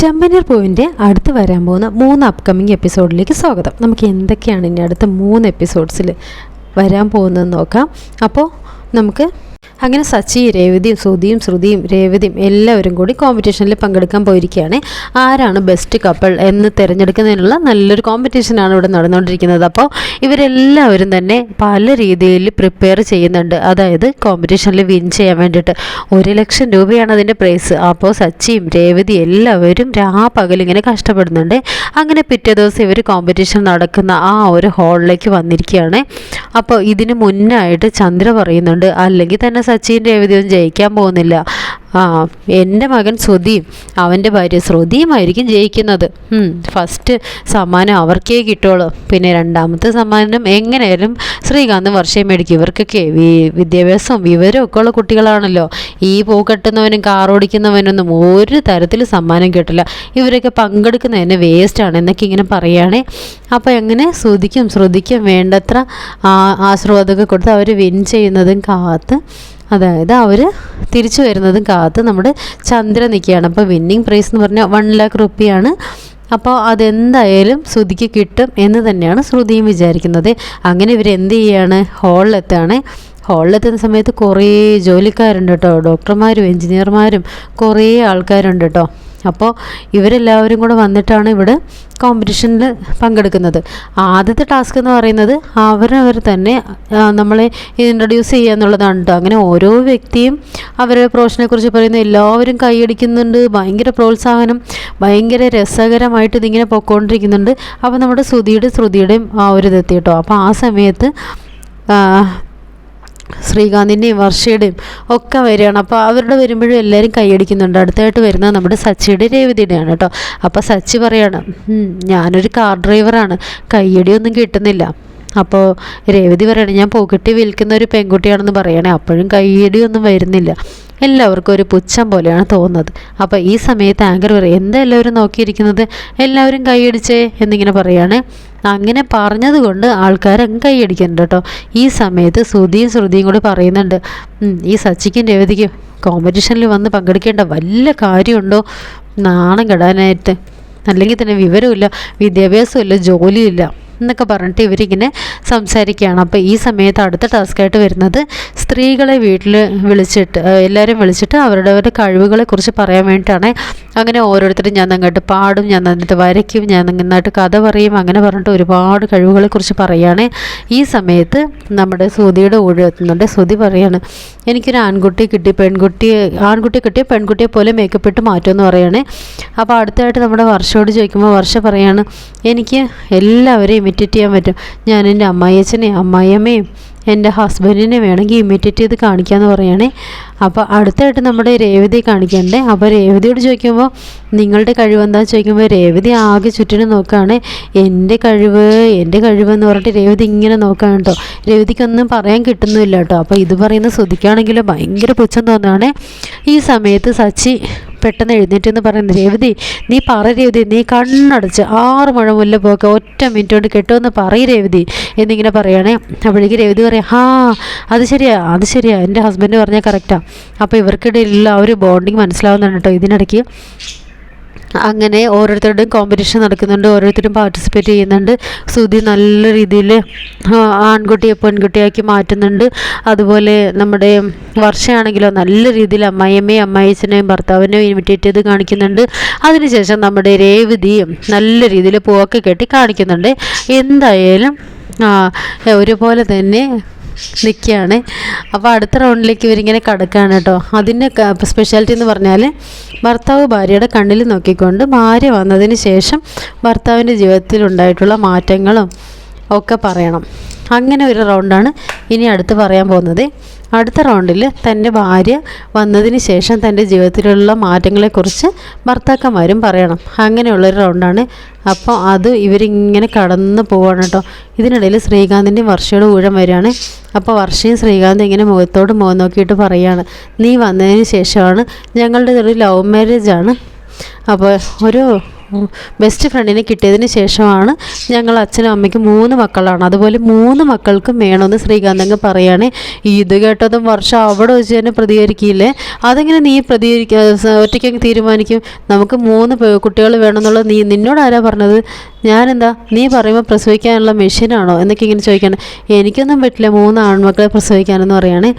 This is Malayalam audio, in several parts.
ചെമ്പനീർ പൂവിന്റെ അടുത്ത് വരാൻ പോകുന്ന മൂന്ന് അപ്കമിങ് എപ്പിസോഡിലേക്ക് സ്വാഗതം. നമുക്ക് എന്തൊക്കെയാണ് ഇനി അടുത്ത മൂന്ന് എപ്പിസോഡ്സിൽ വരാൻ പോകുന്നതെന്ന് നോക്കാം. അപ്പോൾ നമുക്ക് അങ്ങനെ സച്ചി രേവതിയും സുധിയും ശ്രുതിയും രേവതിയും എല്ലാവരും കൂടി കോമ്പറ്റീഷനിൽ പങ്കെടുക്കാൻ പോയിരിക്കുകയാണ്. ആരാണ് ബെസ്റ്റ് കപ്പിൾ എന്ന് തിരഞ്ഞെടുക്കുന്നതിനുള്ള നല്ലൊരു കോമ്പറ്റീഷനാണ് ഇവിടെ നടന്നുകൊണ്ടിരിക്കുന്നത്. അപ്പോൾ ഇവരെല്ലാവരും തന്നെ പല രീതിയിൽ പ്രിപ്പയർ ചെയ്യുന്നുണ്ട്. അതായത് കോമ്പറ്റീഷനിൽ വിൻ ചെയ്യാൻ വേണ്ടിയിട്ട്. ഒരു ലക്ഷം രൂപയാണ് അതിന്റെ പ്രൈസ് അപ്പോൾ സച്ചിയും രേവതി എല്ലാവരും രാപ്പകൽ ഇങ്ങനെ കഷ്ടപ്പെടുന്നുണ്ട്. അങ്ങനെ പിറ്റേ ദിവസം ഇവർ കോമ്പറ്റീഷൻ നടക്കുന്ന ആ ഒരു ഹാളിലേക്ക് വന്നിരിക്കുകയാണ്. അപ്പോൾ ഇതിന് മുന്നായിട്ട് ചന്ദ്ര പറയുന്നുണ്ട്. അല്ലെങ്കിൽ തന്നെ സച്ചിൻ രേവതിയൊന്നും ജയിക്കാൻ പോകുന്നില്ല. ആ എന്റെ മകൻ ശ്രുതിയും അവന്റെ ഭാര്യ ശ്രുതിയുമായിരിക്കും ജയിക്കുന്നത്. ഫസ്റ്റ് സമ്മാനം അവർക്കേ കിട്ടുള്ളൂ. പിന്നെ രണ്ടാമത്തെ സമ്മാനം എങ്ങനെയായാലും ശ്രീകാന്ത് വർഷം മേടിക്കും. ഇവർക്കൊക്കെ വിദ്യാഭ്യാസവും വിവരവും ഒക്കെ ഉള്ള കുട്ടികളാണല്ലോ. ഈ പൂ കെട്ടുന്നവനും കാർ ഓടിക്കുന്നവനൊന്നും ഒരു തരത്തിൽ സമ്മാനം കിട്ടില്ല. ഇവരൊക്കെ പങ്കെടുക്കുന്നതന്നെ വേസ്റ്റാണ് എന്നൊക്കെ ഇങ്ങനെ പറയുകയാണേ. അപ്പോൾ എങ്ങനെ ശ്രുതിക്കും ശ്രുതിക്കും വേണ്ടത്ര ആശീർവാദമൊക്കെ കൊടുത്ത് അവർ വിൻ ചെയ്യുന്നതും കാത്ത് അതായത് അവർ തിരിച്ചു വരുന്നതും കാത്ത് നമ്മുടെ ചന്ദ്ര നിൽക്കുകയാണ്. അപ്പോൾ വിന്നിങ് പ്രൈസ് എന്ന് പറഞ്ഞാൽ വൺ ലാക്ക് റുപ്പിയാണ് അപ്പോൾ അതെന്തായാലും ശ്രുതിക്ക് കിട്ടും എന്ന് തന്നെയാണ് ശ്രുതിയും വിചാരിക്കുന്നത്. അങ്ങനെ ഇവർ എന്ത് ചെയ്യാണ്? ഹോളിലെത്താണ് ഹോളിലെത്തുന്ന സമയത്ത് കുറേ ജോലിക്കാരുണ്ട് കേട്ടോ. ഡോക്ടർമാരും എഞ്ചിനീയർമാരും കുറേ ആൾക്കാരുണ്ട് കേട്ടോ. അപ്പോൾ ഇവരെല്ലാവരും കൂടെ വന്നിട്ടാണ് ഇവിടെ കോമ്പറ്റീഷനിൽ പങ്കെടുക്കുന്നത്. ആദ്യത്തെ ടാസ്ക് എന്ന് പറയുന്നത് അവരവർ തന്നെ നമ്മളെ ഇൻട്രൊഡ്യൂസ് ചെയ്യുക എന്നുള്ളതാണ് കേട്ടോ അങ്ങനെ ഓരോ വ്യക്തിയും അവരുടെ പ്രൊഫഷനെക്കുറിച്ച് പറയുന്ന എല്ലാവരും കൈയടിക്കുന്നുണ്ട്. ഭയങ്കര പ്രോത്സാഹനം ഭയങ്കര രസകരമായിട്ട് ഇതിങ്ങനെ പൊക്കോണ്ടിരിക്കുന്നുണ്ട്. അപ്പോൾ നമ്മുടെ ശ്രുതിയുടെ ശ്രുതിയുടെയും ആ ഒരു ഇതെത്തി കേട്ടോ അപ്പോൾ ആ സമയത്ത് ശ്രീകാന്തിന്റെയും വർഷയുടെയും ഒക്കെ വരികയാണ്. അപ്പോൾ അവരുടെ വരുമ്പോഴും എല്ലാവരും കൈയടിക്കുന്നുണ്ട്. അടുത്തായിട്ട് വരുന്നത് നമ്മുടെ സച്ചിയുടെ രേവതിയുടെയാണ് കേട്ടോ. അപ്പോൾ സച്ചി പറയാണ് "ഉം, ഞാനൊരു കാർ ഡ്രൈവറാണ്. കയ്യടിയൊന്നും കിട്ടുന്നില്ല. അപ്പോൾ രേവതി പറയണേ ഞാൻ പോക്കറ്റി വിൽക്കുന്ന ഒരു പെൺകുട്ടിയാണെന്ന് പറയണേ അപ്പോഴും കയ്യടിയൊന്നും വരുന്നില്ല. എല്ലാവർക്കും ഒരു പുച്ഛം പോലെയാണ് തോന്നുന്നത്. അപ്പോൾ ഈ സമയത്ത് ആങ്കർ പറയും എന്താ എല്ലാവരും നോക്കിയിരിക്കുന്നത്? എല്ലാവരും കൈയടിച്ചേ എന്നിങ്ങനെ പറയാണ്. അങ്ങനെ പറഞ്ഞതുകൊണ്ട് ആൾക്കാരങ്ങ് കൈയടിക്കുന്നുണ്ട് കേട്ടോ. ഈ സമയത്ത് ശ്രുതിയും ശ്രുതിയും കൂടി പറയുന്നുണ്ട് ഈ സച്ചിക്കും രേവതിക്കും കോമ്പറ്റീഷനിൽ വന്ന് പങ്കെടുക്കേണ്ട വല്ല കാര്യമുണ്ടോ? നാണം കെടാനായിട്ട്. അല്ലെങ്കിൽ തന്നെ വിവരമില്ല വിദ്യാഭ്യാസമില്ല ജോലിയില്ല എന്നൊക്കെ പറഞ്ഞിട്ട് ഇവരിങ്ങനെ സംസാരിക്കുകയാണ്. അപ്പോൾ ഈ സമയത്ത് അടുത്ത ടാസ്ക്കായിട്ട് വരുന്നത് സ്ത്രീകളെ വീട്ടിൽ വിളിച്ചിട്ട് എല്ലാവരും വിളിച്ചിട്ട് അവരുടെ അവരുടെ കഴിവുകളെ കുറിച്ച് പറയാൻ വേണ്ടിയിട്ടാണ്. അങ്ങനെ ഓരോരുത്തരും ഞാൻ നന്നായിട്ട് പാടും ഞാൻ നന്നായിട്ട് വരയ്ക്കും ഞാൻ നന്നായിട്ട് കഥ പറയും അങ്ങനെ പറഞ്ഞിട്ട് ഒരുപാട് കഴിവുകളെ കുറിച്ച് പറയുകയാണ് ഈ സമയത്ത് നമ്മുടെ സുതിയുടെ ഊഴം എത്തുന്നുണ്ട്. സുതി പറയാണ് എനിക്കൊരു ആൺകുട്ടി കിട്ടി പെൺകുട്ടി ആൺകുട്ടി കിട്ടിയ പെൺകുട്ടിയെ പോലെ മേക്കപ്പ് ഇട്ട് മാറ്റുമെന്ന് പറയണേ. അപ്പോൾ അടുത്തായിട്ട് നമ്മുടെ വർഷയോട് ചോദിക്കുമ്പോൾ വർഷ പറയാണ് എനിക്ക് എല്ലാവരെയും ഇമിറ്റേറ്റ് ചെയ്യാൻ പറ്റും. ഞാൻ എന്റെ അമ്മായിയച്ഛനെ അമ്മായിയമ്മയും എന്റെ ഹസ്ബൻഡിനെ വേണമെങ്കിൽ ഇമിറ്റേറ്റ് ചെയ്ത് കാണിക്കാമെന്ന് പറയുകയാണേ അപ്പോൾ അടുത്തായിട്ട് നമ്മുടെ രേവതി കാണിക്കണ്ടേ. അപ്പോൾ രേവതിയോട് ചോദിക്കുമ്പോൾ നിങ്ങളുടെ കഴിവ് എന്താണെന്ന് ചോദിക്കുമ്പോൾ രേവതി ആകെ ചുറ്റിനും നോക്കുകയാണ് എന്റെ കഴിവ് എന്റെ കഴിവെന്ന് പറഞ്ഞിട്ട് രേവതി ഇങ്ങനെ നോക്കുകയാണ് കേട്ടോ. രേവതിക്കൊന്നും പറയാൻ കിട്ടുന്നില്ല കേട്ടോ. അപ്പോൾ ഇത് പറയുന്ന ശ്രദ്ധിക്കുകയാണെങ്കിൽ ഭയങ്കര പുച്ഛം തോന്നുകയാണ് ഈ സമയത്ത് സച്ചി പെട്ടെന്ന് എഴുന്നേറ്റ് എന്ന് പറയുന്നത്. രേവതി നീ പറ രേവതി നീ കണ്ണടച്ച് ആറ് മഴ മുല്ല പോക്കെ ഒറ്റ മിനിറ്റ് കൊണ്ട് കെട്ടുമെന്ന് പറയ രേവതി എന്നിങ്ങനെ പറയുകയാണേ അപ്പോഴേക്ക് രേവതി പറയാം ഹാ അത് ശരിയാ അത് ശരിയാ എന്റെ ഹസ്ബൻഡ് പറഞ്ഞാൽ കറക്റ്റാണ് അപ്പോൾ ഇവർക്കിടയിലുള്ള ആ ഒരു ബോണ്ടിങ് മനസ്സിലാവുന്നുണ്ട് കേട്ടോ ഇതിനിടയ്ക്ക്. അങ്ങനെ ഓരോരുത്തരുടെയും കോമ്പറ്റീഷൻ നടക്കുന്നുണ്ട് ഓരോരുത്തരും പാർട്ടിസിപ്പേറ്റ് ചെയ്യുന്നുണ്ട്. സുധി നല്ല രീതിയിൽ ആൺകുട്ടിയെ പെൺകുട്ടിയാക്കി മാറ്റുന്നുണ്ട്. അതുപോലെ നമ്മുടെ വർഷയാണെങ്കിലോ നല്ല രീതിയിൽ അമ്മായിയമ്മയും അമ്മായിച്ചനെയും ഭർത്താവിനെയും ഇൻവിറ്റേറ്റ് ചെയ്ത് കാണിക്കുന്നുണ്ട്. അതിനുശേഷം നമ്മുടെ രേവതിയും നല്ല രീതിയിൽ പൂവൊക്കെ കെട്ടി കാണിക്കുന്നുണ്ട്. എന്തായാലും ഒരുപോലെ തന്നെ നിൽക്കുകയാണ് അപ്പോൾ അടുത്ത റൗണ്ടിലേക്ക് ഇവരിങ്ങനെ കടക്കുകയാണ് കേട്ടോ. അതിന്റെ സ്പെഷ്യാലിറ്റി എന്ന് പറഞ്ഞാൽ ഭർത്താവ് ഭാര്യയുടെ കണ്ണിൽ നോക്കിക്കൊണ്ട് ഭാര്യ വന്നതിന് ശേഷം ഭർത്താവിന്റെ ജീവിതത്തിലുണ്ടായിട്ടുള്ള മാറ്റങ്ങളും ഒക്കെ പറയണം. അങ്ങനെ ഒരു റൗണ്ടാണ് ഇനി അടുത്ത് പറയാൻ പോകുന്നത്. അടുത്ത റൗണ്ടിൽ തന്റെ ഭാര്യ വന്നതിന് ശേഷം തന്റെ ജീവിതത്തിലുള്ള മാറ്റങ്ങളെക്കുറിച്ച് ഭർത്താക്കന്മാരും പറയണം. അങ്ങനെയുള്ളൊരു റൗണ്ടാണ്. അപ്പോൾ അത് ഇവരിങ്ങനെ കടന്ന് പോവാണ് കേട്ടോ. ഇതിനിടയിൽ ശ്രീകാന്തിന്റെ വർഷയുടെ ഊഴം വരികയാണ്. അപ്പോൾ വർഷയും ശ്രീകാന്ത് ഇങ്ങനെ മുഖത്തോട് മുഖം നോക്കിയിട്ട് പറയുകയാണ്. നീ വന്നതിന് ശേഷമാണ് ഞങ്ങളുടെ ഒരു ലവ് മാരേജ് ആണ് അപ്പോൾ ഒരു ബെസ്റ്റ് ഫ്രണ്ടിനെ കിട്ടിയതിന് ശേഷമാണ് ഞങ്ങൾ അച്ഛനും അമ്മയ്ക്കും മൂന്ന് മക്കളാണ്. അതുപോലെ മൂന്ന് മക്കൾക്കും വേണമെന്ന് ശ്രീകാന്ത് അങ്ങ് പറയുകയാണ് ഇത് കേട്ടതും വർഷം അവിടെ വെച്ച് തന്നെ പ്രതികരിക്കില്ലേ അതെങ്ങനെ നീ പ്രതികരിക്കുക ഒറ്റയ്ക്ക് അങ്ങ് തീരുമാനിക്കും? നമുക്ക് മൂന്ന് കുട്ടികൾ വേണമെന്നുള്ളത് നീ നിന്നോട് ആരാ പറഞ്ഞത്? ഞാനെന്താ നീ പറയുമ്പോൾ പ്രസവിക്കാനുള്ള മെഷീനാണോ എന്നൊക്കെ ഇങ്ങനെ ചോദിക്കണം. എനിക്കൊന്നും പറ്റില്ല മൂന്ന് ആൺമക്കളെ പ്രസവിക്കാനെന്ന് പറയുകയാണേ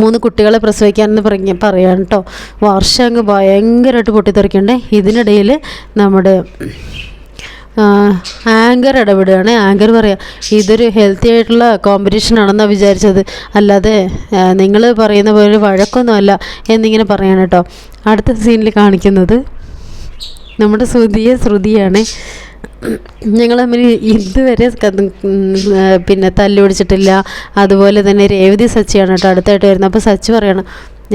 മൂന്ന് കുട്ടികളെ പ്രസവിക്കാമെന്ന് പറഞ്ഞ് പറയാൻ കേട്ടോ വർഷം അങ്ങ് ഭയങ്കരമായിട്ട് പൊട്ടിത്തെറിക്കണ്ടേ ഇതിനിടയിൽ നമ്മുടെ ആങ്കർ ഇടപെടുകയാണ്. ആങ്കർ പറയാം ഇതൊരു ഹെൽത്തി ആയിട്ടുള്ള കോമ്പറ്റീഷൻ ആണെന്നാണ് വിചാരിച്ചത്. അല്ലാതെ നിങ്ങൾ പറയുന്ന പോലെ വഴക്കൊന്നുമല്ല എന്നിങ്ങനെ പറയാണ് കേട്ടോ അടുത്ത സീനിൽ കാണിക്കുന്നത് നമ്മുടെ ശ്രുതിയെ ശ്രുതിയാണ്. ഞങ്ങൾ തമ്മിൽ ഇതുവരെ പിന്നെ തല്ലു പിടിച്ചിട്ടില്ല. അതുപോലെ തന്നെ രേവതി സച്ചിയാണ് കേട്ടോ അടുത്തായിട്ട് വരുന്നത്. അപ്പോൾ സച്ചി പറയണം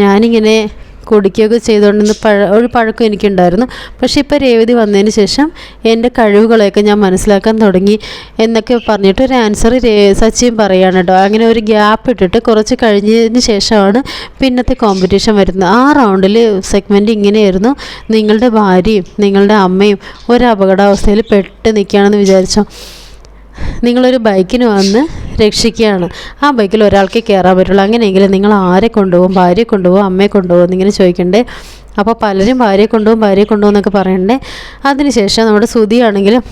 ഞാനിങ്ങനെ കുടിക്കുകയൊക്കെ ചെയ്തുകൊണ്ടിരുന്ന പഴ ഒരു പഴക്കം എനിക്കുണ്ടായിരുന്നു. പക്ഷേ ഇപ്പോൾ രേവതി വന്നതിന് ശേഷം എന്റെ കഴിവുകളെയൊക്കെ ഞാൻ മനസ്സിലാക്കാൻ തുടങ്ങി എന്നൊക്കെ പറഞ്ഞിട്ട് ഒരു ആൻസർ സച്ചിയും പറയാണ് കേട്ടോ. അങ്ങനെ ഒരു ഗ്യാപ്പ് ഇട്ടിട്ട് കുറച്ച് കഴിഞ്ഞതിന് ശേഷമാണ് പിന്നത്തെ കോമ്പറ്റീഷൻ വരുന്നത്. ആ റൗണ്ടിൽ സെഗ്മെന്റ് ഇങ്ങനെയായിരുന്നു. നിങ്ങളുടെ ഭാര്യയും നിങ്ങളുടെ അമ്മയും ഒരു അപകടാവസ്ഥയിൽ പെട്ട് നിൽക്കുകയാണെന്ന് വിചാരിച്ചോ? നിങ്ങളൊരു ബൈക്കിന് വന്ന് രക്ഷിക്കുകയാണ്. ആ ബൈക്കിൽ ഒരാൾക്ക് കയറാൻ പറ്റുള്ളൂ. അങ്ങനെയെങ്കിലും നിങ്ങൾ ആരെ കൊണ്ടുപോകും? ഭാര്യയെ കൊണ്ടുപോകും? അമ്മയെ കൊണ്ടുപോകും? എന്നിങ്ങനെ ചോദിക്കണ്ടേ? അപ്പോൾ പലരും ഭാര്യയെ കൊണ്ടുപോകും ഭാര്യയെ കൊണ്ടുപോകും എന്നൊക്കെ പറയണ്ടേ. അതിനുശേഷം നമ്മുടെ സുതിയാണെങ്കിലും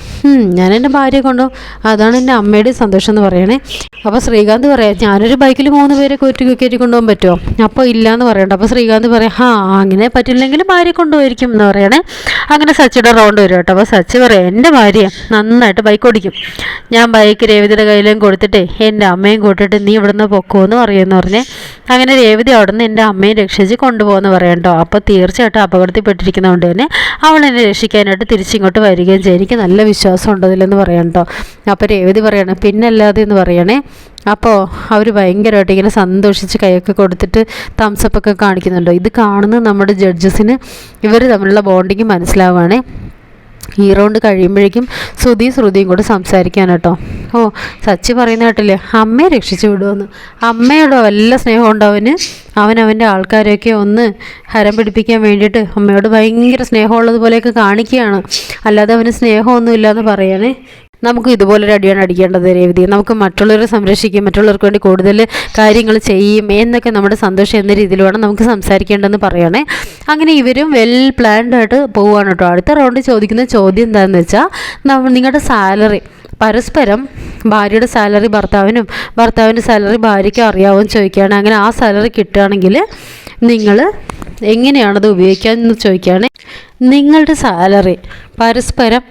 ഞാൻ എന്റെ ഭാര്യയെ കൊണ്ടുപോകും. അതാണ് എന്റെ അമ്മയുടെ സന്തോഷം എന്ന് പറയണേ. അപ്പോൾ ശ്രീകാന്ത് പറയാം ഞാനൊരു ബൈക്കിൽ മൂന്ന് പേരെ കയറ്റി കയറ്റി കൊണ്ടുപോകാൻ പറ്റുമോ? അപ്പോൾ ഇല്ല എന്ന് പറയണ്ട. അപ്പോൾ ശ്രീകാന്ത് പറയാം ഹാ അങ്ങനെ പറ്റില്ലെങ്കിൽ ഭാര്യ കൊണ്ടുപോയിരിക്കും എന്ന് പറയണേ. അങ്ങനെ സച്ചിയുടെ റൗണ്ട് വരും കേട്ടോ. അപ്പോൾ സച്ചി പറയാം എന്റെ ഭാര്യ നന്നായിട്ട് ബൈക്ക് ഓടിക്കും. ഞാൻ ബൈക്ക് രേവതിയുടെ കയ്യിലും കൊടുത്തിട്ടേ എന്റെ അമ്മയും കൂട്ടിട്ട് നീ ഇവിടുന്ന് പൊക്കുമെന്ന് പറയുമെന്ന് പറഞ്ഞേ. അങ്ങനെ രേവതി അവിടെ നിന്ന് എന്റെ അമ്മയും രക്ഷിച്ച് കൊണ്ടുപോകുമെന്ന് പറയണ്ടോ? അപ്പോൾ തീർച്ചയായിട്ടും അപകടത്തിൽപ്പെട്ടിരിക്കുന്നതുകൊണ്ട് തന്നെ അവൾ എന്നെ രക്ഷിക്കാനായിട്ട് തിരിച്ചിങ്ങോട്ട് വരികയും ചെയ്യും. എനിക്ക് നല്ല വിശ്വാസം ഉണ്ടതില്ലെന്ന് പറയാം കേട്ടോ. അപ്പോൾ രേവതി പറയണം പിന്നല്ലാതെ എന്ന് പറയണേ. അപ്പോൾ അവർ ഭയങ്കരമായിട്ട് ഇങ്ങനെ സന്തോഷിച്ച് കൈയൊക്കെ കൊടുത്തിട്ട് തംസപ്പൊക്കെ കാണിക്കുന്നുണ്ടോ. ഇത് കാണുന്ന നമ്മുടെ ജഡ്ജസിന് ഇവർ തമ്മിലുള്ള ബോണ്ടിങ് മനസ്സിലാവുകയാണേ ഈ റൗണ്ട് കഴിയുമ്പോഴേക്കും ശ്രുതി ശ്രുതിയും കൂടെ സംസാരിക്കാൻ കേട്ടോ. ഓ സച്ചി പറയുന്ന കേട്ടില്ലേ? അമ്മയെ രക്ഷിച്ചു വിടുമെന്ന് അമ്മയോടോ വല്ല സ്നേഹം ഉണ്ടോ അവന്? അവൻ അവന്റെ ആൾക്കാരെയൊക്കെ ഒന്ന് ഹരം പിടിപ്പിക്കാൻ വേണ്ടിയിട്ട് അമ്മയോട് ഭയങ്കര സ്നേഹമുള്ളതുപോലെയൊക്കെ കാണിക്കുകയാണ്. അല്ലാതെ അവന് സ്നേഹമൊന്നുമില്ല എന്ന് പറയണേ. നമുക്ക് ഇതുപോലൊരു അടിയാണ് അടിക്കേണ്ടത് രേവതി. നമുക്ക് മറ്റുള്ളവരെ സംരക്ഷിക്കും മറ്റുള്ളവർക്ക് വേണ്ടി കൂടുതൽ കാര്യങ്ങൾ ചെയ്യും എന്നൊക്കെ നമ്മുടെ സന്തോഷം എന്ന രീതിയിൽ വേണം നമുക്ക് സംസാരിക്കേണ്ടതെന്ന് പറയണേ. അങ്ങനെ ഇവരും വെൽ പ്ലാൻഡ് ആയിട്ട് പോവുകയാണ് കേട്ടോ അടുത്ത റൗണ്ട് ചോദിക്കുന്ന ചോദ്യം എന്താണെന്ന് വെച്ചാൽ നിങ്ങളുടെ സാലറി പരസ്പരം ഭാര്യയുടെ സാലറി ഭർത്താവിനും ഭർത്താവിന്റെ സാലറി ഭാര്യയ്ക്കും അറിയാവുമെന്ന് ചോദിക്കുകയാണ്. അങ്ങനെ ആ സാലറി കിട്ടുകയാണെങ്കിൽ നിങ്ങൾ എങ്ങനെയാണത് ഉപയോഗിക്കാമെന്ന് ചോദിക്കുകയാണ്. നിങ്ങളുടെ സാലറി പരസ്പരം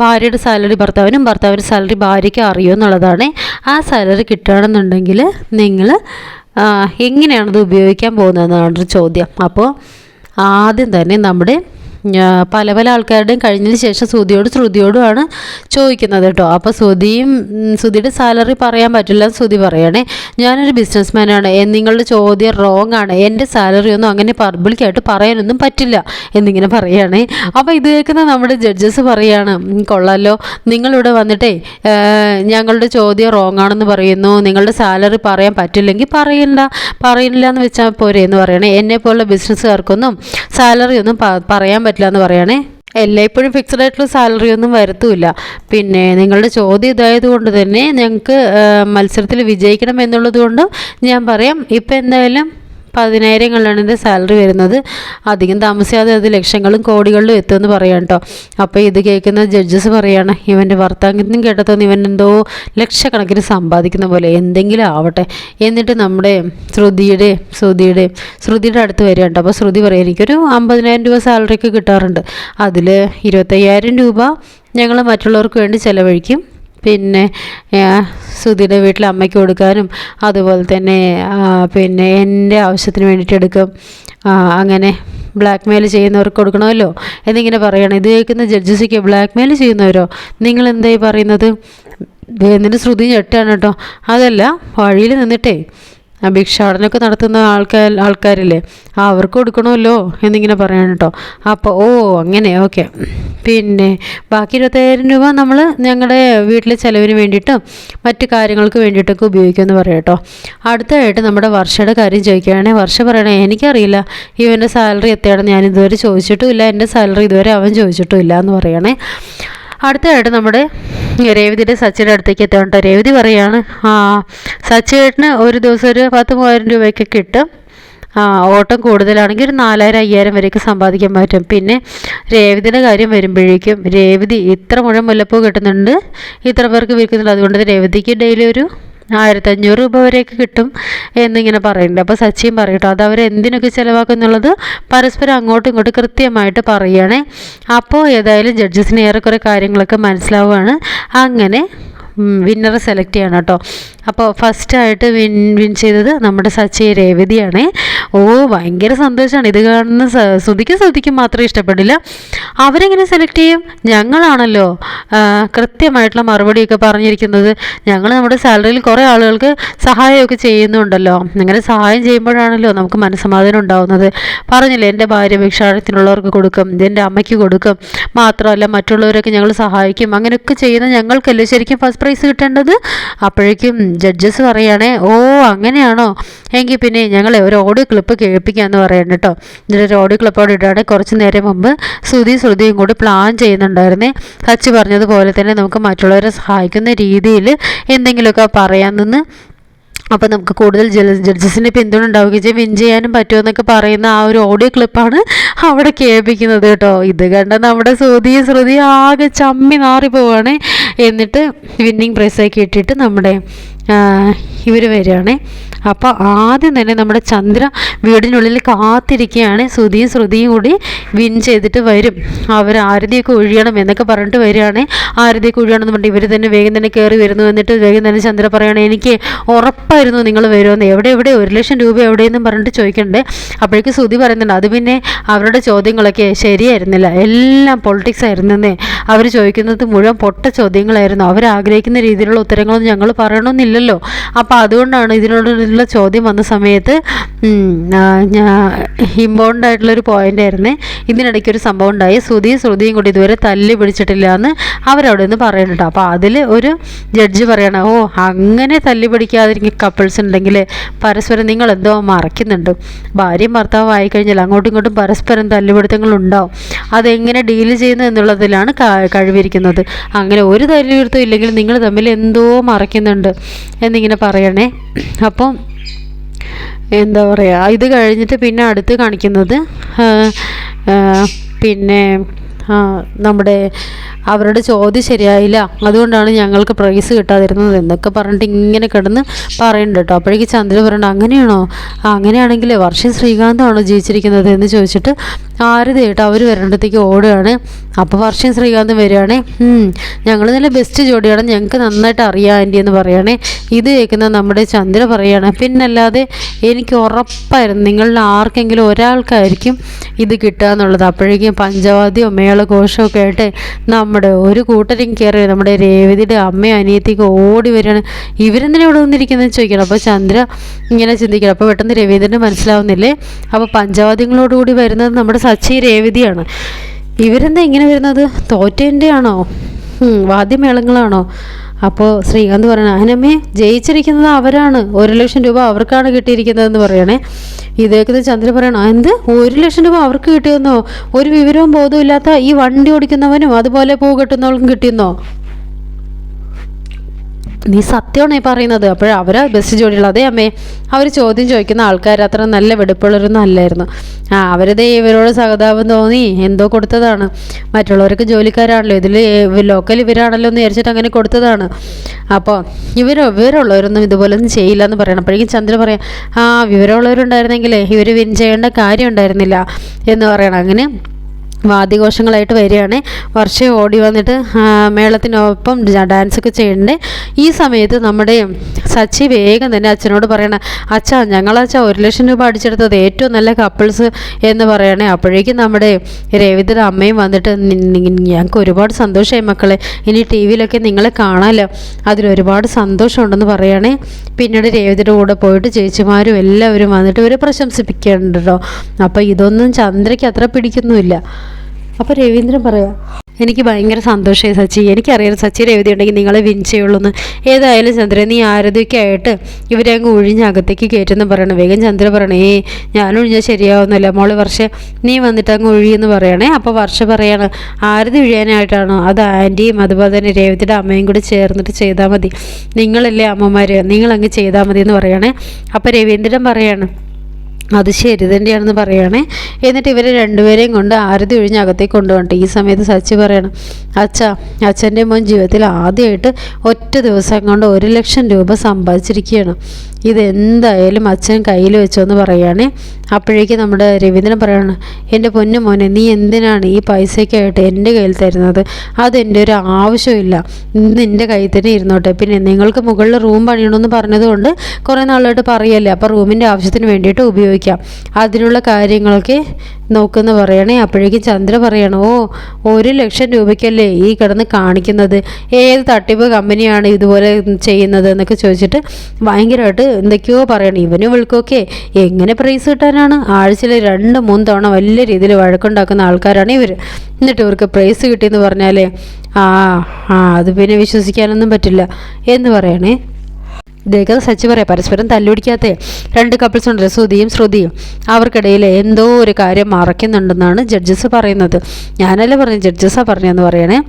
ഭാര്യയുടെ സാലറി ഭർത്താവിനും ഭർത്താവിന്റെ സാലറി ഭാര്യയ്ക്ക് അറിയുമോ എന്നുള്ളതാണ്. ആ സാലറി കിട്ടുകയാണെന്നുണ്ടെങ്കിൽ നിങ്ങൾ എങ്ങനെയാണത് ഉപയോഗിക്കാൻ പോകുന്നതെന്നാണ് ചോദ്യം. അപ്പോൾ ആദ്യം തന്നെ നമ്മുടെ പല പല ആൾക്കാരുടെയും കഴിഞ്ഞതിന് ശേഷം സുധിയോട് ശ്രുതിയോടുമാണ് ചോദിക്കുന്നത് കേട്ടോ. അപ്പോൾ സുധിയും സുധിയുടെ സാലറി പറയാൻ പറ്റില്ല സുധി പറയണേ. ഞാനൊരു ബിസിനസ് മാനാണ് നിങ്ങളുടെ ചോദ്യം റോങ് ആണ്. എന്റെ സാലറി ഒന്നും അങ്ങനെ പബ്ലിക്കായിട്ട് പറയാനൊന്നും പറ്റില്ല എന്നിങ്ങനെ പറയുകയാണേ അപ്പോൾ ഇത് കേൾക്കുന്ന നമ്മുടെ ജഡ്ജസ് പറയാണ് കൊള്ളാലോ. നിങ്ങളിവിടെ വന്നിട്ടേ ഞങ്ങളുടെ ചോദ്യം റോങ് ആണെന്ന് പറയുന്നു. നിങ്ങളുടെ സാലറി പറയാൻ പറ്റില്ലെങ്കിൽ പറയണ്ട. പറയില്ല എന്ന് വെച്ചാൽ പോരെ എന്ന് പറയണേ. എന്നെ പോലുള്ള ബിസിനസ്സുകാർക്കൊന്നും സാലറി ഒന്നും പറയാൻ പറ്റില്ല എന്ന് പറയുകയാണേ എല്ലായ്പ്പോഴും ഫിക്സഡ് ആയിട്ടുള്ള സാലറി ഒന്നും വരത്തുമില്ല പിന്നെ നിങ്ങളുടെ ചോദ്യം ഇതായത് കൊണ്ട് തന്നെ ഞങ്ങൾക്ക് മത്സരത്തിൽ വിജയിക്കണം എന്നുള്ളത് കൊണ്ട് ഞാൻ പറയാം. ഇപ്പം എന്തായാലും പതിനായിരങ്ങളിലാണ് എന്റെ സാലറി വരുന്നത്. അധികം താമസിയാതെ അത് ലക്ഷങ്ങളും കോടികളിലും എത്തുമെന്ന് പറയാം കേട്ടോ അപ്പോൾ ഇത് കേൾക്കുന്ന ജഡ്ജസ് പറയാണ് ഇവന്റെ വർത്താനത്തിനും കേട്ടത്തോന്ന് ഇവൻ എന്തോ ലക്ഷക്കണക്കിന് സമ്പാദിക്കുന്ന പോലെ എന്തെങ്കിലും ആവട്ടെ. എന്നിട്ട് നമ്മുടെ ശ്രുതിയുടെ ശ്രുതിയുടെ ശ്രുതിയുടെ അടുത്ത് വരിക കേട്ടോ അപ്പോൾ ശ്രുതി പറയാം എനിക്കൊരു അമ്പതിനായിരം രൂപ സാലറിയൊക്കെ കിട്ടാറുണ്ട്. അതിൽ ഇരുപത്തയ്യായിരം രൂപ ഞങ്ങൾ മറ്റുള്ളവർക്ക് വേണ്ടി ചിലവഴിക്കും. പിന്നെ സുധിയുടെ വീട്ടിൽ അമ്മയ്ക്ക് കൊടുക്കാനും അതുപോലെ തന്നെ പിന്നെ എന്റെ ആവശ്യത്തിന് വേണ്ടിയിട്ട് എടുക്കും. അങ്ങനെ ബ്ലാക്ക് മെയിൽ ചെയ്യുന്നവർക്ക് കൊടുക്കണമല്ലോ എന്നിങ്ങനെ പറയണം. ഇത് കേൾക്കുന്ന ജഡ്ജസിക്ക് ബ്ലാക്ക് മെയിൽ ചെയ്യുന്നവരോ? നിങ്ങൾ എന്തായി പറയുന്നത് എന്തിനു ശ്രുതി ഞെട്ടാണ് കേട്ടോ. അതല്ല വഴിയിൽ നിന്നിട്ടേ ഭിക്ഷാടനമൊക്കെ നടത്തുന്ന ആൾക്കാർ ആൾക്കാരില്ലേ? ആ അവർക്ക് കൊടുക്കണമല്ലോ എന്നിങ്ങനെ പറയണം കേട്ടോ അപ്പോൾ ഓ അങ്ങനെ ഓക്കെ. പിന്നെ ബാക്കി ഇരുപത്തയ്യായിരം രൂപ നമ്മൾ ഞങ്ങളുടെ വീട്ടിലെ ചിലവിന് വേണ്ടിയിട്ടും മറ്റു കാര്യങ്ങൾക്ക് വേണ്ടിയിട്ടൊക്കെ ഉപയോഗിക്കുമെന്ന് പറയാം കേട്ടോ അടുത്തതായിട്ട് നമ്മുടെ വർഷയുടെ കാര്യം ചോദിക്കുകയാണെങ്കിൽ വർഷ പറയണേ എനിക്കറിയില്ല. ഇവന്റെ സാലറി എത്രയാണെന്ന് ഞാൻ ഇതുവരെ ചോദിച്ചിട്ടുമില്ല എന്റെ സാലറി ഇതുവരെ അവൻ ചോദിച്ചിട്ടുമില്ല എന്ന് പറയണേ. അടുത്തതായിട്ട് നമ്മുടെ രേവതിയുടെ സച്ചിയുടെ അടുത്തേക്ക് എത്താൻ കേട്ടോ രേവതി പറയാണ്. ആ സച്ചിയേട്ടന് ഒരു ദിവസം ഒരു പത്ത് മൂവായിരം രൂപയൊക്കെ കിട്ടും. ആ ഓട്ടം കൂടുതലാണെങ്കിൽ ഒരു നാലായിരം അയ്യായിരം വരെയൊക്കെ സമ്പാദിക്കാൻ പറ്റും. പിന്നെ രേവതിയുടെ കാര്യം വരുമ്പോഴേക്കും രേവതി ഇത്ര മുഴം മുല്ലപ്പൂ കിട്ടുന്നുണ്ട്. ഇത്ര പേർക്ക് വിൽക്കുന്നുണ്ട്. അതുകൊണ്ട് രേവതിക്ക് ഡെയിലി ഒരു ആയിരത്തഞ്ഞൂറ് രൂപ വരെയൊക്കെ കിട്ടും എന്നിങ്ങനെ പറയുന്നുണ്ട്. അപ്പോൾ സച്ചിൻ പറയട്ടോ അത് അവർ എന്തിനൊക്കെ ചിലവാക്കും എന്നുള്ളത് പരസ്പരം അങ്ങോട്ടും ഇങ്ങോട്ടും കൃത്യമായിട്ട് പറയുകയാണേ. അപ്പോൾ ഏതായാലും ജഡ്ജസിന് ഏറെക്കുറെ കാര്യങ്ങളൊക്കെ മനസ്സിലാവുകയാണ്. അങ്ങനെ വിന്നറെ സെലക്ട് ചെയ്യണം കേട്ടോ. അപ്പോൾ ഫസ്റ്റായിട്ട് വിൻ വിൻ ചെയ്തത് നമ്മുടെ സച്ചി രേവതിയാണ്. ഓ ഭയങ്കര സന്തോഷമാണ് ഇത് കാണുന്ന ശ്രുതിക്കും ശ്രുതിക്കും മാത്രമേ ഇഷ്ടപ്പെടില്ല. അവരെങ്ങനെ സെലക്ട് ചെയ്യും? ഞങ്ങളാണല്ലോ കൃത്യമായിട്ടുള്ള മറുപടിയൊക്കെ പറഞ്ഞിരിക്കുന്നത്. ഞങ്ങൾ നമ്മുടെ സാലറിയിൽ കുറേ ആളുകൾക്ക് സഹായമൊക്കെ ചെയ്യുന്നുണ്ടല്ലോ. അങ്ങനെ സഹായം ചെയ്യുമ്പോഴാണല്ലോ നമുക്ക് മനസ്സമാധാനം ഉണ്ടാവുന്നത്. പറഞ്ഞില്ലേ എന്റെ ഭാര്യ ഭിക്ഷാടനത്തിനുള്ളവർക്ക് കൊടുക്കും എന്റെ അമ്മയ്ക്ക് കൊടുക്കും. മാത്രമല്ല മറ്റുള്ളവരൊക്കെ ഞങ്ങൾ സഹായിക്കും. അങ്ങനെയൊക്കെ ചെയ്യുന്ന ഞങ്ങൾക്കല്ലേ ശരിക്കും ഫസ്റ്റ് പ്രൈസ് കിട്ടേണ്ടത്? അപ്പോഴേക്കും ജഡ്ജസ് പറയുകയാണേ ഓ അങ്ങനെയാണോ? എങ്കിൽ പിന്നെ ഞങ്ങളെ ഒരു ഓഡിയോ കേൾപ്പിക്കാമെന്ന് പറയുന്നത് കേട്ടോ എന്നിട്ട് ഒരു ഓഡിയോ ക്ലിപ്പ് അവിടെ ഇടുകയാണെങ്കിൽ കുറച്ച് നേരം മുമ്പ് ശ്രുതി ശ്രുതിയും കൂടി പ്ലാൻ ചെയ്യുന്നുണ്ടായിരുന്നേ. സച്ചി പറഞ്ഞതുപോലെ തന്നെ നമുക്ക് മറ്റുള്ളവരെ സഹായിക്കുന്ന രീതിയിൽ എന്തെങ്കിലുമൊക്കെ പറയാൻ നിന്ന് അപ്പോൾ നമുക്ക് കൂടുതൽ ജഡ്ജസിന്റെ പിന്തുണ ഉണ്ടാവുകയും ചെയ്യും. വിൻ ചെയ്യാനും പറ്റുമെന്നൊക്കെ പറയുന്ന ആ ഒരു ഓഡിയോ ക്ലിപ്പാണ് അവിടെ കേൾപ്പിക്കുന്നത് കേട്ടോ. ഇത് കണ്ട നമ്മുടെ ശ്രുതി ശ്രുതി ആകെ ചമ്മി നാറി പോവാണ്. എന്നിട്ട് വിന്നിങ് പ്രൈസൊക്കെ ഇട്ടിട്ട് നമ്മുടെ ഇവർ വരികയാണേ. അപ്പോൾ ആദ്യം തന്നെ നമ്മുടെ ചന്ദ്ര വീടിനുള്ളിൽ കാത്തിരിക്കുകയാണ്. ശ്രുതിയും ശ്രുതിയും കൂടി വിൻ ചെയ്തിട്ട് വരും. അവർ ആരതിയൊക്കെ ഒഴിയണം എന്നൊക്കെ പറഞ്ഞിട്ട് വരികയാണ്. ആരതിയൊക്കെ ഒഴിയണമെന്ന് പറഞ്ഞിട്ട് ഇവർ തന്നെ വേഗം തന്നെ കയറി വരുന്നു. എന്നിട്ട് വേഗം തന്നെ ചന്ദ്ര പറയണേ എനിക്ക് ഉറപ്പായിരുന്നു നിങ്ങൾ വരുമെന്ന്. എവിടെ എവിടെ? ഒരു ലക്ഷം രൂപ എവിടെയെന്നും പറഞ്ഞിട്ട് ചോദിക്കണ്ടേ. അപ്പോഴേക്ക് ശ്രുതി പറയുന്നുണ്ട് അത് പിന്നെ അവരുടെ ചോദ്യങ്ങളൊക്കെ ശരിയായിരുന്നില്ല. എല്ലാം പൊളിറ്റിക്സ് ആയിരുന്നെന്നേ അവർ ചോദിക്കുന്നത് മുഴുവൻ പൊട്ട ചോദ്യങ്ങളായിരുന്നു. അവർ ആഗ്രഹിക്കുന്ന രീതിയിലുള്ള ഉത്തരങ്ങളൊന്നും ഞങ്ങൾ പറയണമെന്നില്ലല്ലോ അപ്പോൾ അതുകൊണ്ടാണ് ഇതിനോടുള്ള ചോദ്യം വന്ന സമയത്ത് ഞാൻ ഇമ്പോർട്ടന്റ് ആയിട്ടുള്ളൊരു പോയിന്റ് ആയിരുന്നേ. ഇതിനിടയ്ക്ക് ഒരു സംഭവം ഉണ്ടായി. ശ്രുതി ശ്രുതിയും കൂടി ഇതുവരെ തല്ലി പിടിച്ചിട്ടില്ല എന്ന് അവരവിടെ നിന്ന് പറയുന്നുണ്ട്. അപ്പോൾ അതിൽ ഒരു ജഡ്ജ് പറയണം ഓ അങ്ങനെ തല്ലി പിടിക്കാതിരിക്കും കപ്പിൾസ് ഉണ്ടെങ്കിൽ പരസ്പരം നിങ്ങൾ എന്തോ മറയ്ക്കുന്നുണ്ട്. ഭാര്യയും ഭർത്താവും ആയിക്കഴിഞ്ഞാൽ അങ്ങോട്ടും ഇങ്ങോട്ടും പരസ്പരം തല്ലുപിടുത്തങ്ങൾ ഉണ്ടാവും അതെങ്ങനെ ഡീൽ ചെയ്യുന്നു എന്നുള്ളതിലാണ് കഴിവിരിക്കുന്നത്. അങ്ങനെ ഒരു തല്ലുപിടുത്തം ഇല്ലെങ്കിൽ നിങ്ങൾ തമ്മിൽ എന്തോ മറയ്ക്കുന്നുണ്ട് എന്നിങ്ങനെ പറയണേ. അപ്പം എന്താ പറയുക ഇത് കഴിഞ്ഞിട്ട് പിന്നെ അടുത്ത് കാണിക്കുന്നത് പിന്നെ നമ്മുടെ അവരുടെ ചോദ്യം ശരിയായില്ല. അതുകൊണ്ടാണ് ഞങ്ങൾക്ക് പ്രൈസ് കിട്ടാതിരുന്നത് എന്നൊക്കെ പറഞ്ഞിട്ട് ഇങ്ങനെ കിടന്ന് പറയുന്നുണ്ട് കേട്ടോ. അപ്പോഴേക്ക് ചന്ദ്രൻ പറയണ്ട അങ്ങനെയാണോ? അങ്ങനെയാണെങ്കിൽ വർഷം ശ്രീകാന്താണോ ജയിച്ചിരിക്കുന്നത്? എന്ന് ചോദിച്ചിട്ട് ആര് കേട്ടോ അവർ വരേണ്ടത്തേക്ക് ഓടുകയാണ്. അപ്പോൾ വർഷം ശ്രീകാന്ത് വരികയാണേ? ഞങ്ങൾ നല്ല ബെസ്റ്റ് ജോഡിയാണ്. ഞങ്ങൾക്ക് നന്നായിട്ട് അറിയാം ആന്റി എന്ന് പറയുകയാണേ. ഇത് കേൾക്കുന്ന നമ്മുടെ ചന്ദ്ര പറയുകയാണ് പിന്നല്ലാതെ എനിക്ക് ഉറപ്പായിരുന്നു നിങ്ങളിൽ ആർക്കെങ്കിലും ഒരാൾക്കായിരിക്കും ഇത് കിട്ടുക എന്നുള്ളത്. അപ്പോഴേക്കും പഞ്ചവാദിയോ പഞ്ചവാദ്യമോ മേളഘോഷമോ ഘോഷമൊക്കെ ആയിട്ട് നമ്മുടെ ഒരു കൂട്ടരും കയറി നമ്മുടെ രേവതിയുടെ അമ്മയും അനിയത്തിക്ക് ഓടി വരികയാണ്. ഇവരെന്തിനാ ഇവിടെ വന്നിരിക്കുന്നത് ചോദിക്കണം. അപ്പോൾ ചന്ദ്ര ഇങ്ങനെ ചിന്തിക്കണം. അപ്പോൾ പെട്ടെന്ന് രവീന്ദ്രന് മനസ്സിലാവുന്നില്ലേ? അപ്പോൾ പഞ്ചവാദ്യങ്ങളോടുകൂടി വരുന്നത് നമ്മുടെ സച്ചി രേവതിയാണ്. ഇവരെന്താ ഇങ്ങനെ വരുന്നത്? തോറ്റേന്റെ ആണോ വാദ്യമേളങ്ങളാണോ? അപ്പോൾ ശ്രീകാന്ത് പറയണ അനമ്മേ ജയിച്ചിരിക്കുന്നത് അവരാണ്. ഒരു ലക്ഷം രൂപ അവർക്കാണ് കിട്ടിയിരിക്കുന്നതെന്ന് പറയണേ. ഇതേക്കുന്ന ചന്ദ്രൻ പറയണം എന്ത്? ഒരു ലക്ഷം രൂപ അവർക്ക് കിട്ടിയെന്നോ? ഒരു വിവരവും ബോധവും ഇല്ലാത്ത ഈ വണ്ടി ഓടിക്കുന്നവനും അതുപോലെ പൂ കെട്ടുന്നവർക്കും കിട്ടിയെന്നോ? നീ സത്യമാണ് ഈ പറയുന്നത്? അപ്പോൾ അവർ ബസ് ജോലിയുള്ള. അതേ അമ്മേ അവർ ചോദ്യം ചോദിക്കുന്ന ആൾക്കാർ അത്ര നല്ല വെടുപ്പുള്ളവരൊന്നും അല്ലായിരുന്നു. ആ അവരതേ ഇവരോട് സഹതാപം തോന്നി. എന്തോ കൊടുത്തതാണ്. മറ്റുള്ളവർക്ക് ജോലിക്കാരാണല്ലോ. ഇതിൽ ലോക്കൽ ഇവരാണല്ലോ എന്ന് വിചാരിച്ചിട്ട് അങ്ങനെ കൊടുത്തതാണ്. അപ്പോൾ ഇവർ വിവരമുള്ളവരൊന്നും ഇതുപോലൊന്നും ചെയ്യില്ല എന്ന് പറയണം. അപ്പോഴേക്കും ചന്ദ്ര പറയാം ആ വിവരമുള്ളവരുണ്ടായിരുന്നെങ്കിലേ ഇവർ വിൻ ചെയ്യേണ്ട കാര്യം ഉണ്ടായിരുന്നില്ല എന്ന് പറയണം. അങ്ങനെ വാദ്യഘോഷങ്ങളായിട്ട് വരികയാണ്. വർഷം ഓടി വന്നിട്ട് മേളത്തിനൊപ്പം ഡാൻസൊക്കെ ചെയ്യണ്ടേ ഈ സമയത്ത് നമ്മുടെ സച്ചി വേഗം തന്നെ അച്ഛനോട് പറയണ അച്ഛാ ഞങ്ങളച്ഛ ഒരു ലക്ഷം രൂപ അടിച്ചെടുത്തത്. ഏറ്റവും നല്ല കപ്പിൾസ് എന്ന് പറയണേ. അപ്പോഴേക്കും നമ്മുടെ രവിതയുടെ അമ്മയും വന്നിട്ട് ഞങ്ങൾക്ക് ഒരുപാട് സന്തോഷമായി മക്കളെ. ഇനി ടി വിയിലൊക്കെ നിങ്ങളെ കാണാമല്ലോ അതിലൊരുപാട് സന്തോഷമുണ്ടെന്ന് പറയണേ. പിന്നീട് രേവതിയുടെ കൂടെ പോയിട്ട് ചേച്ചിമാരും എല്ലാവരും വന്നിട്ട് ഇവരെ പ്രശംസിപ്പിക്കേണ്ടോ അപ്പോൾ ഇതൊന്നും ചന്ദ്രയ്ക്ക് അത്ര പിടിക്കുന്നുമില്ല. അപ്പോൾ രവീന്ദ്രൻ പറയാം എനിക്ക് ഭയങ്കര സന്തോഷമായി സച്ചി. എനിക്കറിയാം സച്ചി രേവതി ഉണ്ടെങ്കിൽ നിങ്ങളെ വിൻ ചെയ്യുള്ളൂ എന്ന് ഏതായാലും ചന്ദ്ര നീ ആരതിയൊക്കെ ആയിട്ട് ഇവരെ അങ്ങ് ഒഴിഞ്ഞ് അകത്തേക്ക് കയറ്റുമെന്ന് പറയണം. വേഗം ചന്ദ്ര പറയണേ ഞാൻ ഒഴിഞ്ഞാൽ ശരിയാവുന്നില്ല മോൾ വർഷ നീ വന്നിട്ട് അങ്ങ് ഒഴിയെന്ന് പറയണേ. അപ്പോൾ വർഷ പറയാണ് ആരതി ഒഴിയാനായിട്ടാണോ? അത് ആന്റിയും അതുപോലെ തന്നെ രേവതിയുടെ അമ്മയും കൂടി ചേർന്നിട്ട് ചെയ്താൽ മതി. നിങ്ങളല്ലേ അമ്മമാർ നിങ്ങളങ്ങ് ചെയ്താൽ മതി എന്ന് പറയണേ. അപ്പോൾ രവീന്ദ്രൻ പറയാണ് അത് ശരി തന്നെയാണെന്ന് പറയുകയാണേ എന്നിട്ട് ഇവരെ രണ്ടുപേരെയും കൊണ്ട് ആരതി ഒഴിഞ്ഞ് അകത്തേക്ക് കൊണ്ടുപോകട്ടെ. ഈ സമയത്ത് സച്ചി പറയണം അച്ഛ അച്ഛന്റെ മോൻ ജീവിതത്തിൽ ആദ്യമായിട്ട് ഒറ്റ ദിവസം കൊണ്ട് ഒരു ലക്ഷം രൂപ സമ്പാദിച്ചിരിക്കുകയാണ്. ഇതെന്തായാലും അച്ഛൻ കയ്യിൽ വെച്ചോന്ന് പറയുകയാണേ അപ്പോഴേക്ക് നമ്മുടെ രവീന്ദ്രൻ പറയണം എന്റെ പൊന്നു മോനെ നീ എന്തിനാണ് ഈ പൈസയ്ക്കായിട്ട് എന്റെ കയ്യിൽ തരുന്നത്? അതെന്റെ ഒരു ആവശ്യമില്ല നിന്റെ കയ്യിൽ തന്നെ ഇരുന്നോട്ടെ. പിന്നെ നിങ്ങൾക്ക് മുകളിൽ റൂം പണിയണമെന്ന് പറഞ്ഞതുകൊണ്ട് കുറേ നാളായിട്ട് പറയല്ലേ. അപ്പോൾ റൂമിന്റെ ആവശ്യത്തിന് വേണ്ടിയിട്ട് ഉപയോഗിക്കാം. അതിനുള്ള കാര്യങ്ങളൊക്കെ നോക്കുന്ന പറയണേ. അപ്പോഴേക്കും ചന്ദ്ര പറയണം ഓ ഒരു ലക്ഷം രൂപയ്ക്കല്ലേ ഈ കിടന്ന് കാണിക്കുന്നത്? ഏത് തട്ടിപ്പ് കമ്പനിയാണ് ഇതുപോലെ ചെയ്യുന്നത്? എന്നൊക്കെ ചോദിച്ചിട്ട് ഭയങ്കരമായിട്ട് എന്തൊക്കെയോ പറയണം. ഇവനും വിളിക്കൊക്കെ എങ്ങനെ പ്രൈസ് കിട്ടാനാണ്? ആഴ്ചയിൽ രണ്ട് മൂന്ന് തവണ വലിയ രീതിയിൽ വഴക്കുണ്ടാക്കുന്ന ആൾക്കാരാണ് ഇവർ എന്നിട്ട് ഇവർക്ക് പ്രൈസ് കിട്ടിയെന്ന് പറഞ്ഞാലേ ആ ആ അത് പിന്നെ വിശ്വസിക്കാനൊന്നും പറ്റില്ല. എന്ന് പറയണേ. ഇതേക്കത് സച്ചി പറയാം പരസ്പരം തല്ലുപിടിക്കാത്ത രണ്ട് കപ്പിൾസ് ഉണ്ട് ശ്രുതിയും ശ്രുതിയും. അവർക്കിടയിൽ എന്തോ ഒരു കാര്യം മറയ്ക്കുന്നുണ്ടെന്നാണ് ജഡ്ജസ് പറയുന്നത്. ഞാനല്ല പറഞ്ഞു ജഡ്ജസാണ് പറഞ്ഞതെന്ന് പറയണേ.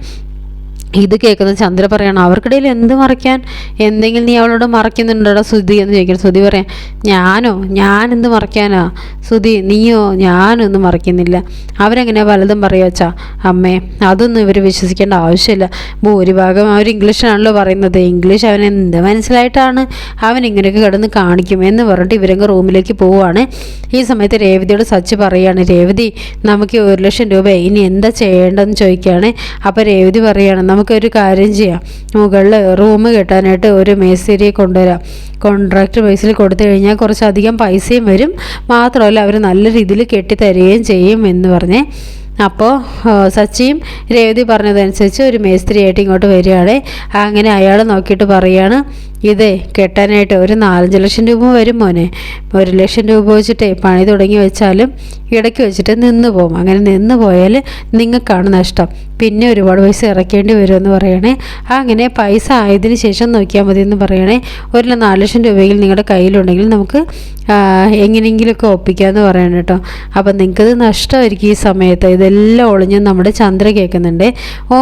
ഇത് കേൾക്കുന്ന ചന്ദ്ര പറയണം അവർക്കിടയിൽ എന്ത് മറയ്ക്കാൻ? എന്തെങ്കിലും നീ അവളോട് മറയ്ക്കുന്നുണ്ടോടാ സുധി എന്ന് ചോദിക്കണം സുധി പറയാം ഞാനോ? ഞാൻ എന്ത് മറയ്ക്കാനാ? സുധി നീയോ? ഞാനൊന്നും മറയ്ക്കുന്നില്ല. അവരെങ്ങനെ പലതും പറയുക വെച്ചാ അമ്മേ അതൊന്നും ഇവർ വിശ്വസിക്കേണ്ട ആവശ്യമില്ല. ഭൂരിഭാഗം അവർ ഇംഗ്ലീഷിലാണല്ലോ പറയുന്നത്. ഇംഗ്ലീഷ് അവൻ എന്ത് മനസ്സിലായിട്ടാണ് അവൻ ഇങ്ങനെയൊക്കെ കിടന്ന് കാണിക്കും എന്ന് പറഞ്ഞിട്ട് ഇവരങ്ങ് റൂമിലേക്ക് പോവുകയാണ് ഈ സമയത്ത് രേവതിയോട് സച്ച് പറയുകയാണ് രേവതി നമുക്ക് ഒരു ലക്ഷം രൂപ ഇനി എന്താ ചെയ്യേണ്ടതെന്ന് ചോദിക്കുകയാണ്. അപ്പോൾ രേവതി പറയുകയാണ് നമുക്കൊരു കാര്യം ചെയ്യാം. മുകളിൽ റൂം കിട്ടാനായിട്ട് ഒരു മേസ്തിരിയെ കൊണ്ടുവരാം. കോൺട്രാക്ട് ബേസിൽ കൊടുത്തു കഴിഞ്ഞാൽ കുറച്ചധികം പൈസയും വരും. മാത്രമല്ല അവർ നല്ല രീതിയിൽ കെട്ടിത്തരികയും ചെയ്യും എന്ന് പറഞ്ഞേ. അപ്പോൾ സച്ചിയും രേവതി പറഞ്ഞതനുസരിച്ച് ഒരു മേസ്ത്രിയായിട്ട് ഇങ്ങോട്ട് വരികയാണ്. അങ്ങനെ അയാൾ നോക്കിയിട്ട് പറയുകയാണ് ഇതേ കെട്ടാനായിട്ട് ഒരു നാലഞ്ച് ലക്ഷം രൂപ വരും മോനെ. ഒരു ലക്ഷം രൂപ വെച്ചിട്ട് പണി തുടങ്ങി വെച്ചാലും ഇടയ്ക്ക് വെച്ചിട്ട് നിന്ന് പോകും. അങ്ങനെ നിന്ന് പോയാൽ നിങ്ങൾക്കാണ് നഷ്ടം. പിന്നെ ഒരുപാട് പൈസ ഇറക്കേണ്ടി വരുമെന്ന് പറയണേ. അങ്ങനെ പൈസ ആയതിനു ശേഷം നോക്കിയാൽ മതി എന്ന് പറയണേ. ഒരു നാല് ലക്ഷം രൂപയെങ്കിലും നിങ്ങളുടെ കയ്യിലുണ്ടെങ്കിൽ നമുക്ക് എങ്ങനെയെങ്കിലുമൊക്കെ ഒപ്പിക്കാമെന്ന് പറയണം കേട്ടോ. അപ്പം നിങ്ങൾക്കത് നഷ്ടമായിരിക്കും ഈ സമയത്ത്. ഇതെല്ലാം ഒളിഞ്ഞ് നമ്മുടെ ചന്ദ്ര കേൾക്കുന്നുണ്ട്. ഓ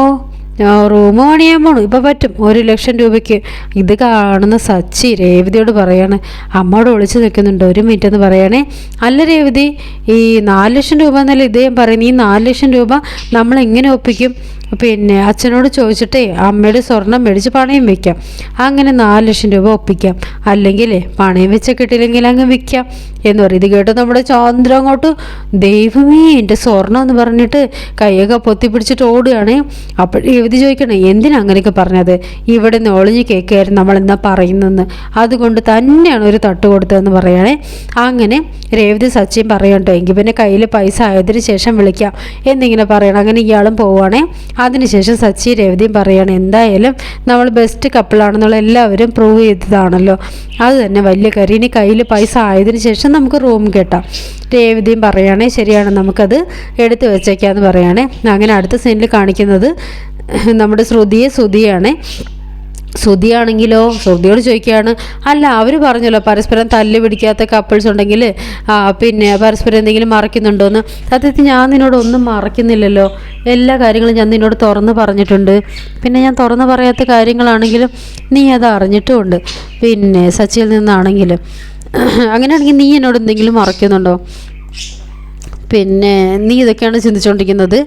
റൂം പണിയാൻ പോണു ഇപ്പം പറ്റും. ഒരു ലക്ഷം രൂപയ്ക്ക്. ഇത് കാണുന്ന സച്ചി രേവതിയോട് പറയാണ്. അമ്മയോട് ഒളിച്ചു നിൽക്കുന്നുണ്ട്. ഒരു മിനിറ്റ് എന്ന് പറയണേ. അല്ല രേവതി ഈ നാല് ലക്ഷം രൂപ എന്നല്ല ഇദ്ദേഹം പറയുന്നത്? ഈ നാല് ലക്ഷം രൂപ നമ്മൾ എങ്ങനെ ഒപ്പിക്കും? പിന്നെ അച്ഛനോട് ചോദിച്ചിട്ടേ അമ്മയുടെ സ്വർണം മേടിച്ച് പണയം വെക്കാം. അങ്ങനെ നാല് ലക്ഷം രൂപ ഒപ്പിക്കാം. അല്ലെങ്കിൽ പണയം വെച്ച കിട്ടില്ലെങ്കിൽ അങ്ങ് വിൽക്കാം എന്ന് പറയും. ഇത് കേട്ട് നമ്മുടെ ചന്ദ്രൻ അങ്ങോട്ട് ദൈവമേ എന്റെ സ്വർണം എന്ന് പറഞ്ഞിട്ട് കൈയൊക്കെ പൊത്തി പിടിച്ചിട്ട് ഓടുകയാണ്. അപ്പോൾ എഴുതി ചോദിക്കണേ എന്തിനാ അങ്ങനെയൊക്കെ പറഞ്ഞത്? ഇവിടെ നിന്ന് ഒളിഞ്ഞ് കേൾക്കുകയായിരുന്നു നമ്മൾ എന്നാ പറയുന്നതെന്ന്. അതുകൊണ്ട് തന്നെയാണ് ഒരു തട്ട് കൊടുത്തതെന്ന് പറയണേ. അങ്ങനെ രേവതി സച്ചിൻ പറയണ്ടോ എങ്കിൽ പിന്നെ കയ്യിൽ പൈസ ആയതിനു ശേഷം വിളിക്കാം എന്നിങ്ങനെ പറയണം. അങ്ങനെ ഇയാളും പോവുകയാണേ അതിനുശേഷം സച്ചി രേവതിയും പറയുകയാണ് എന്തായാലും നമ്മൾ ബെസ്റ്റ് കപ്പിളാണെന്നുള്ള എല്ലാവരും പ്രൂവ് ചെയ്തതാണല്ലോ. അത് തന്നെ വലിയ കാര്യം. ഇനി കയ്യിൽ പൈസ ആയതിനു ശേഷം നമുക്ക് റൂം കേട്ടോ. രേവതിയും പറയുകയാണെങ്കിൽ ശരിയാണ് നമുക്കത് എടുത്തു വെച്ചേക്കാന്ന് പറയുകയാണെ അങ്ങനെ അടുത്ത സീനിൽ കാണിക്കുന്നത് നമ്മുടെ ശ്രുതിയെ ശ്രുതിയാണ്. ശ്രുതിയാണെങ്കിലോ ശ്രുതിയോട് ചോദിക്കുകയാണ് അല്ല അവർ പറഞ്ഞല്ലോ പരസ്പരം തല്ല് പിടിക്കാത്ത കപ്പിൾസ് ഉണ്ടെങ്കിൽ പിന്നെ പരസ്പരം എന്തെങ്കിലും മറയ്ക്കുന്നുണ്ടോയെന്ന് സത്യത്തിൽ ഞാൻ നിന്നോട് ഒന്നും മറക്കുന്നില്ലല്ലോ എല്ലാ കാര്യങ്ങളും ഞാൻ നിന്നോട് തുറന്ന് പറഞ്ഞിട്ടുണ്ട്. പിന്നെ ഞാൻ തുറന്ന് പറയാത്ത കാര്യങ്ങളാണെങ്കിലും നീ അത് അറിഞ്ഞിട്ടുമുണ്ട്. പിന്നെ സച്ചിയിൽ നിന്നാണെങ്കിലും. അങ്ങനെയാണെങ്കിൽ നീ എന്നോട് എന്തെങ്കിലും മറയ്ക്കുന്നുണ്ടോ? പിന്നെ നീ ഇതൊക്കെയാണ് ചിന്തിച്ചുകൊണ്ടിരിക്കുന്നത്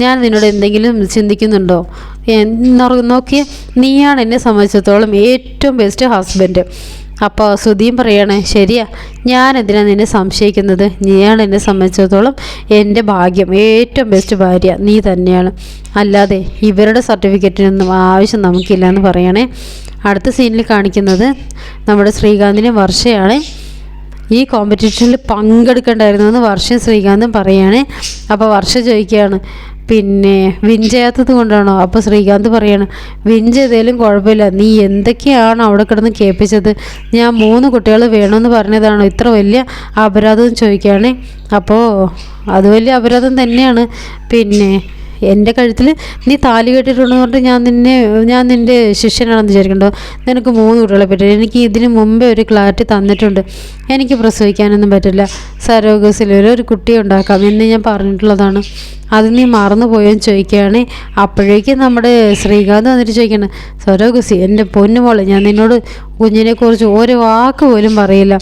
ഞാൻ നിന്നോട് എന്തെങ്കിലും ചിന്തിക്കുന്നുണ്ടോ? നോക്കിയ നീയാണ് എന്നെ സംബന്ധിച്ചിടത്തോളം ഏറ്റവും ബെസ്റ്റ് ഹസ്ബൻഡ് അപ്പോൾ സുധീം പറയണേ ശരിയാ ഞാൻ എന്തിനാണ് നിന്നെ സംശയിക്കുന്നത്? നീയാണ് എന്നെ സംബന്ധിച്ചിടത്തോളം എന്റെ ഭാഗ്യം. ഏറ്റവും ബെസ്റ്റ് ഭാര്യ. നീ തന്നെയാണ്. അല്ലാതെ ഇവരുടെ സർട്ടിഫിക്കറ്റിനൊന്നും ആവശ്യം നമുക്കില്ല എന്ന് പറയണേ. അടുത്ത സീനിൽ കാണിക്കുന്നത് നമ്മുടെ ശ്രീകാന്തിന്റെ വർഷയാണ്. ഈ കോമ്പറ്റീഷനിൽ പങ്കെടുക്കേണ്ടായിരുന്നു എന്ന് വർഷം ശ്രീകാന്തും പറയുകയാണ് അപ്പോൾ വർഷ ചോദിക്കുകയാണ് പിന്നെ വിൻ ചെയ്യാത്തത് കൊണ്ടാണോ? അപ്പോൾ ശ്രീകാന്ത് പറയാണ് വിൻ ചെയ്തേലും കുഴപ്പമില്ല. നീ എന്തൊക്കെയാണ് അവിടെ കിടന്ന് കേൾപ്പിച്ചത്? ഞാൻ മൂന്ന് കുട്ടികൾ വേണമെന്ന് പറഞ്ഞതാണോ? ഇത്ര വലിയ അപരാധം ചോദിക്കുകയാണെ. അപ്പോൾ അത് വലിയ അപരാധം തന്നെയാണ്. പിന്നെ എന്റെ കഴുത്തിൽ നീ താലി കെട്ടിട്ടുണ്ടെന്ന് പറഞ്ഞിട്ട് ഞാൻ നിന്നെ ഞാൻ നിന്റെ ശിഷ്യനാണെന്ന് വിചാരിക്കണ്ടോ നിനക്ക് മൂന്ന് കുട്ടികളെ പറ്റില്ല എനിക്ക് ഇതിന് മുമ്പേ ഒരു ക്ലാരിറ്റി തന്നിട്ടുണ്ട്. എനിക്ക് പ്രസവിക്കാനൊന്നും പറ്റില്ല. സരോഗസിൽ ഒരു കുട്ടിയെ ഉണ്ടാക്കാം എന്ന് ഞാൻ പറഞ്ഞിട്ടുള്ളതാണ്. അത് നീ മറന്നു പോയെന്ന് ചോദിക്കുകയാണ്. അപ്പോഴേക്കും നമ്മുടെ ശ്രീകാന്ത് വന്നിട്ട് ചോദിക്കണം സരോഗസി എന്റെ പൊന്നുമോളെ ഞാൻ നിന്നോട് കുഞ്ഞിനെക്കുറിച്ച് ഒരു വാക്ക് പോലും പറയില്ല.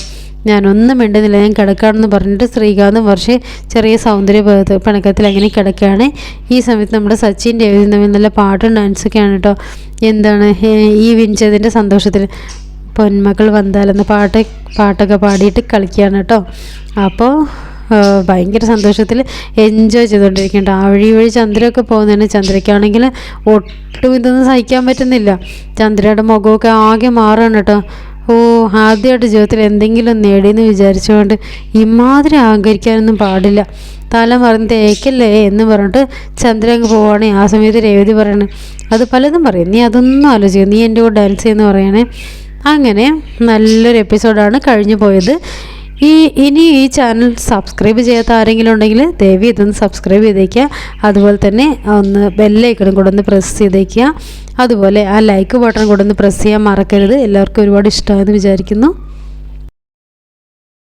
ഞാനൊന്നും മിണ്ടുന്നില്ല. ഞാൻ കിടക്കാണെന്ന് പറഞ്ഞിട്ട് ശ്രീകാന്തും വർഷേ ചെറിയ സൗന്ദര്യ പണക്കത്തിൽ അങ്ങനെ കിടക്കുകയാണ്. ഈ സമയത്ത് നമ്മുടെ സച്ചിന്റെ തമ്മിൽ നല്ല പാട്ടും ഡാൻസൊക്കെയാണ് കേട്ടോ എന്താണ്? ഈ വിൻചതിന്റെ സന്തോഷത്തിൽ പൊന്മകൾ വന്നാലെന്ന പാട്ട് പാട്ടൊക്കെ പാടിയിട്ട് കളിക്കുകയാണ് കേട്ടോ അപ്പോൾ ഭയങ്കര സന്തോഷത്തിൽ എൻജോയ് ചെയ്തുകൊണ്ടിരിക്കുന്നുണ്ട്. ആ വഴി വഴി ചന്ദ്രയൊക്കെ പോകുന്നതാണ്. ചന്ദ്രയ്ക്കാണെങ്കിൽ ഒട്ടും ഇതൊന്നും സഹിക്കാൻ പറ്റുന്നില്ല. ചന്ദ്രയുടെ മുഖമൊക്കെ ആകെ മാറുകയാണ് കേട്ടോ ഓ ആദ്യമായിട്ട് ജീവിതത്തിൽ എന്തെങ്കിലും നേടിയെന്ന് വിചാരിച്ചുകൊണ്ട് ഇമാതിരി അഹങ്കരിക്കാനൊന്നും പാടില്ല. തല പറഞ്ഞ് തേക്കല്ലേ എന്ന് പറഞ്ഞിട്ട് ചന്ദ്രങ്ങ് പോവുകയാണെങ്കിൽ ആ സമയത്ത് രേവതി പറയണേ അത് പലതും പറയും. നീ അതൊന്നും ആലോചിക്കും നീ എന്റെ കൂടെ ഡാൻസ് ചെയ്യുന്നു പറയണേ അങ്ങനെ നല്ലൊരു എപ്പിസോഡാണ് കഴിഞ്ഞു പോയത്. ഈ ഇനി ഈ ചാനൽ സബ്സ്ക്രൈബ് ചെയ്യാത്ത ആരെങ്കിലും ഉണ്ടെങ്കിൽ ദയവി ഇതൊന്ന് സബ്സ്ക്രൈബ് ചെയ്തേക്കുക. അതുപോലെ തന്നെ ഒന്ന് ബെല്ലൈക്കണം കൂടെ ഒന്ന് പ്രസ് ചെയ്തേക്കുക. അതുപോലെ ആ ലൈക്ക് ബട്ടൺ കൂടെ ഒന്ന് പ്രസ് ചെയ്യാൻ മറക്കരുത്. എല്ലാവർക്കും ഒരുപാട് ഇഷ്ടമായെന്ന് വിചാരിക്കുന്നു.